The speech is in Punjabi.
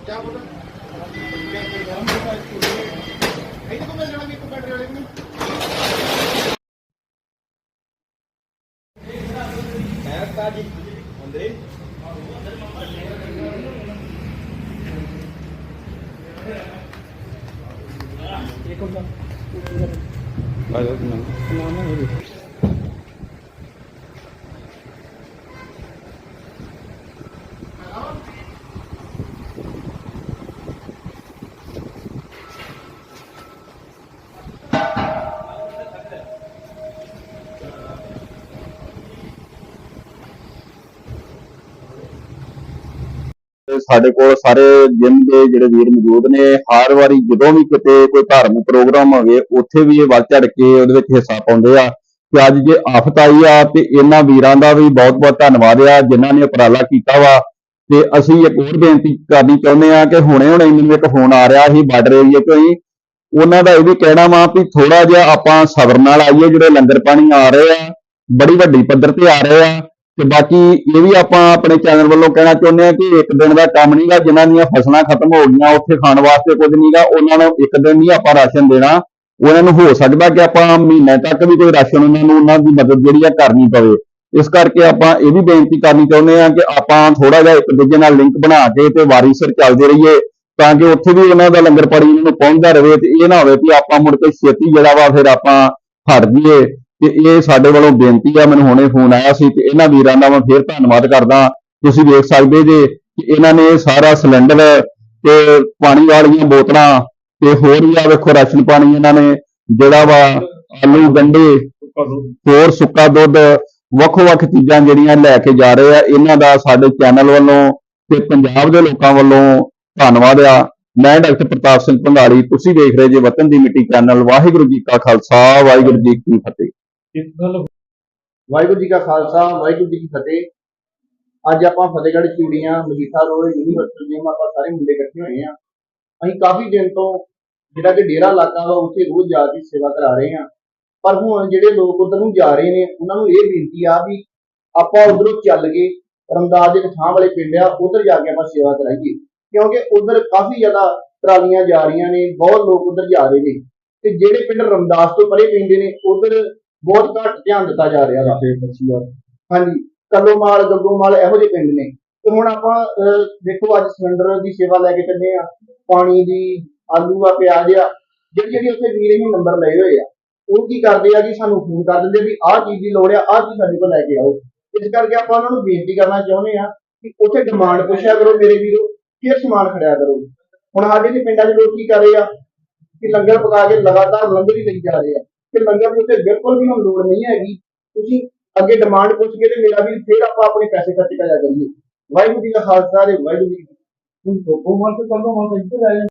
ਕੀ ਬੋਲਾਂ ਇਹਦੇ ਕੋਲ ਮਿਲ ਜਾਣਗੇ ਇੱਕ ਬੈਟਰੀ ਵਾਲੇ ਨੂੰ? ਹੈ ਕਾਜੀ ਅੰਦਰੇ? ਇਹ ਕੋਲ ਆ ਜਾ ਨਾਮ ਨਾਮ ਹੈ ਸਾਡੇ ਕੋਲ ਸਾਰੇ ਜਿਮ ਦੇ ਜਿਹੜੇ ਵੀਰ ਮੌਜੂਦ ਨੇ, ਹਰ ਵਾਰੀ ਜਦੋਂ ਵੀ ਕਿਤੇ ਕੋਈ ਧਾਰਮਿਕ ਪ੍ਰੋਗਰਾਮ ਹੋਵੇ ਉੱਥੇ ਵੀ ਇਹ ਵੱਧ ਚੜ ਕੇ ਉਹਦੇ ਵਿੱਚ ਹਿੱਸਾ ਪਾਉਂਦੇ ਆ। ਤੇ ਅੱਜ ਜੇ ਆਫਤ ਆਈ ਆ ਤੇ ਇਹਨਾਂ ਵੀਰਾਂ ਦਾ ਵੀ ਬਹੁਤ-ਬਹੁਤ ਧੰਨਵਾਦ ਆ, ਜਿਨ੍ਹਾਂ ਨੇ ਉਪਰਾਲਾ ਕੀਤਾ ਵਾ। ਤੇ ਅਸੀਂ ਇੱਕ ਹੋਰ ਬੇਨਤੀ ਕਰਨੀ ਚਾਹੁੰਦੇ ਆ ਕਿ ਹੁਣੇ-ਹੁਣੇ ਮੈਨੂੰ ਇੱਕ ਫੋਨ ਆ ਰਿਹਾ ਸੀ ਬਾਰਡਰ ਏਰੀਏ ਤੋਂ ਹੀ। ਉਹਨਾਂ ਦਾ ਇਹ ਵੀ ਕਹਿਣਾ ਵਾ ਵੀ ਥੋੜਾ ਜਿਹਾ ਆਪਾਂ ਸਬਰ ਨਾਲ ਆਈਏ, ਜਿਹੜੇ ਲੰਗਰ ਪਾਣੀ ਆ ਰਹੇ ਆ, ਬੜੀ ਵੱਡੀ ਪੱਧਰ ਤੇ ਆ ਰਹੇ ਆ। ਤੇ ਬਾਕੀ ਇਹ ਵੀ ਆਪਾਂ ਆਪਣੇ ਚੈਨਲ ਵੱਲੋਂ ਕਹਿਣਾ ਚਾਹੁੰਦੇ ਆ ਕਿ ਇੱਕ ਦਿਨ ਦਾ ਕੰਮ ਨਹੀਂਗਾ ਜਿਨ੍ਹਾਂ ਦੀਆਂ ਫਸਲਾਂ ਖਤਮ ਹੋ ਗਈਆਂ, ਉੱਥੇ ਖਾਣ ਵਾਸਤੇ ਕੁਝ ਨਹੀਂਗਾ ਉਹਨਾਂ ਨੂੰ ਇੱਕ ਦਿਨ ਨਹੀਂ ਆਪਾਂ ਰਾਸ਼ਨ ਦੇਣਾ, ਉਹਨਾਂ ਨੂੰ ਹੋ ਸਕਦਾ ਕਿ ਆਪਾਂ ਮਹੀਨੇ ਤੱਕ ਵੀ ਕੋਈ ਰਾਸ਼ਨ ਉਹਨਾਂ ਨੂੰ, ਉਹਨਾਂ ਦੀ ਮਦਦ ਜਿਹੜੀ ਆ ਕਰਨੀ ਪਵੇ। ਇਸ ਕਰਕੇ ਆਪਾਂ ਇਹ ਵੀ ਬੇਨਤੀ ਕਰਨੀ ਚਾਹੁੰਦੇ ਆ ਕਿ ਆਪਾਂ ਥੋੜਾ ਜਿਹਾ ਇੱਕ ਦੂਜੇ ਨਾਲ ਲਿੰਕ ਬਣਾ ਕੇ ਤੇ ਵਾਰੀ ਸਿਰ ਚੱਲਦੇ ਰਹੀਏ, ਤਾਂ ਕਿ ਉੱਥੇ ਵੀ ਉਹਨਾਂ ਦਾ ਲੰਗਰ ਪਾਣੀ ਉਹਨਾਂ ਨੂੰ ਪਹੁੰਚਦਾ ਰਹੇ ਤੇ ਇਹ ਨਾ ਹੋਵੇ ਕਿ ਆਪਾਂ ਮੁੜ ਕੇ ਛੇਤੀ ਜਿਹੜਾ ਵਾ ਫਿਰ ਆਪਾਂ ਹਟ ਜਾਈਏ ਤੇ ਇਹ ਸਾਡੇ ਵੱਲੋਂ ਬੇਨਤੀ ਆ, ਮੈਨੂੰ ਹੁਣੇ ਫੋਨ ਆਇਆ ਸੀ ਤੇ ਇਹਨਾਂ ਵੀਰਾਂ ਦਾ ਮੈਂ ਫੇਰ ਧੰਨਵਾਦ ਕਰਦਾ ਤੁਸੀਂ ਵੇਖ ਸਕਦੇ ਜੇ ਕਿ ਇਹਨਾਂ ਨੇ ਸਾਰਾ ਸਿਲੰਡਰ ਤੇ ਪਾਣੀ ਵਾਲੀਆਂ ਬੋਤਲਾਂ ਤੇ ਹੋਰ ਵੀ ਆ, ਵੇਖੋ ਰਾਸ਼ਨ ਪਾਣੀ ਇਹਨਾਂ ਨੇ, ਜਿਹੜਾ ਵਾ ਆਲੂ ਗੰਢੇ ਹੋਰ ਸੁੱਕਾ ਦੁੱਧ, ਵੱਖ-ਵੱਖ ਚੀਜ਼ਾਂ ਜਿਹੜੀਆਂ ਲੈ ਕੇ ਜਾ ਰਹੇ ਆ। ਇਹਨਾਂ ਦਾ ਸਾਡੇ ਚੈਨਲ ਵੱਲੋਂ ਤੇ ਪੰਜਾਬ ਦੇ ਲੋਕਾਂ ਵੱਲੋਂ ਧੰਨਵਾਦ ਆ। ਮੈਂ ਡਾਕਟਰ ਪ੍ਰਤਾਪ ਸਿੰਘ ਭੰਗਾਲੀ ਤੁਸੀਂ ਦੇਖ ਰਹੇ ਜੇ ਵਤਨ ਦੀ ਮਿੱਟੀ ਚੈਨਲ। ਵਾਹਿਗੁਰੂ ਜੀ ਕਾ ਖਾਲਸਾ, ਵਾਹਿਗੁਰੂ ਜੀ ਕੀ ਫਤਿਹ। ਗੱਲ ਵਾਹਿਗੁਰੂ ਜੀ ਕਾ ਖਾਲਸਾ, ਵਾਹਿਗੁਰੂ ਜੀ ਕੀ ਫਤਿਹ। ਅੱਜ ਆਪਾਂ Fatehgarh Churian, Majitha road university gym ਆਪਾਂ ਸਾਰੇ ਮੁੰਡੇ ਇਕੱਠੇ ਹੋਏ ਆ ਅਸੀਂ ਕਾਫੀ ਦਿਨ ਤੋਂ ਜਿਹੜਾ ਕਿ ਡੇਰਾ ਇਲਾਕਾ ਵਾ, ਉੱਥੇ ਰੋਜ਼ ਜਾ ਕੇ ਸੇਵਾ ਕਰਾ ਰਹੇ ਆ ਪਰ ਹੁਣ ਜਿਹੜੇ ਲੋਕ ਉਧਰ ਨੂੰ ਜਾ ਰਹੇ ਨੇ, ਉਹਨਾਂ ਨੂੰ ਇਹ ਬੇਨਤੀ ਆ ਵੀ ਆਪਾਂ ਉਧਰੋਂ ਚੱਲ ਕੇ ਰਮਦਾਸ ਦੇ ਥਾਂ ਵਾਲੇ ਪਿੰਡ ਆ, ਉਧਰ ਜਾ ਕੇ ਆਪਾਂ ਸੇਵਾ ਕਰਾਈਏ। ਕਿਉਂਕਿ ਉਧਰ ਕਾਫੀ ਜ਼ਿਆਦਾ ਟਰਾਲੀਆਂ ਜਾ ਰਹੀਆਂ ਨੇ, ਬਹੁਤ ਲੋਕ ਉਧਰ ਜਾ ਰਹੇ ਨੇ। ਤੇ ਜਿਹੜੇ ਪਿੰਡ ਰਮਦਾਸ ਤੋਂ ਪਰੇ ਪੈਂਦੇ ਨੇ, ਉਧਰ ਬਹੁਤ ਘੱਟ ਧਿਆਨ ਦਿੱਤਾ ਜਾ ਰਿਹਾ ਵਾ। ਹਾਂਜੀ ਗੱਗੋ ਮਾਲ ਇਹੋ ਜਿਹੇ ਪਿੰਡ ਨੇ। ਤੇ ਹੁਣ ਆਪਾਂ ਦੇਖੋ ਅੱਜ ਸਿਲੰਡਰ ਦੀ ਸੇਵਾ ਲੈ ਕੇ ਚੱਲੇ ਆ। ਪਾਣੀ ਦੀ, ਆਲੂ ਆ, ਪਿਆਜ਼ ਆ ਜਿਹੜੀ ਜਿਹੜੀ ਉੱਥੇ ਵੀਰੇ ਨੇ ਨੰਬਰ ਲਏ ਹੋਏ ਆ, ਉਹ ਕੀ ਕਰਦੇ ਆ ਜੀ, ਸਾਨੂੰ ਫੋਨ ਕਰ ਦਿੰਦੇ ਵੀ ਆਹ ਚੀਜ਼ ਦੀ ਲੋੜ ਆ, ਆਹ ਚੀਜ਼ ਸਾਡੇ ਕੋਲ ਲੈ ਕੇ ਆਓ। ਇਸ ਕਰਕੇ ਆਪਾਂ ਉਹਨਾਂ ਨੂੰ ਬੇਨਤੀ ਕਰਨਾ ਚਾਹੁੰਦੇ ਆ ਕਿ ਉੱਥੇ ਡਿਮਾਂਡ ਪੁੱਛਿਆ ਕਰੋ ਮੇਰੇ ਵੀਰੋ ਫਿਰ ਸਮਾਨ ਖੜਿਆ ਕਰੋ। ਹੁਣ ਸਾਡੇ ਦੇ ਪਿੰਡਾਂ ਦੇ ਲੋਕ ਕੀ ਕਰ ਰਹੇ ਆ, ਕਿ ਲੰਗਰ ਪਕਾ ਕੇ ਲਗਾਤਾਰ ਲੰਗਰ ਹੀ ਲਈ ਜਾ ਰਹੇ ਆ। ਕਿ ਲੰਗਰ ਦੀ ਉੱਤੇ ਬਿਲਕੁਲ ਵੀ ਹੁਣ ਲੋੜ ਨਹੀਂ ਹੈਗੀ। ਤੁਸੀਂ ਅੱਗੇ ਡਿਮਾਂਡ ਪੁੱਛ ਕੇ ਤੇ ਮੇਰਾ ਵੀ ਫੇਰ ਆਪਾਂ ਆਪਣੇ ਪੈਸੇ ਖਰਚ ਕਰਿਆ ਕਰੀਏ। ਵਾਹਿਗੁਰੂ ਜੀ ਦਾ ਖਾਲਸਾ ਤੇ ਵਾਹਿਗੁਰੂ ਜੀ ਕੀ ਫਤਿਹ। ਉਹ ਮਨ ਤੋਂ ਕੰਨੋਂ ਮਨ ਇੱਧਰ ਆ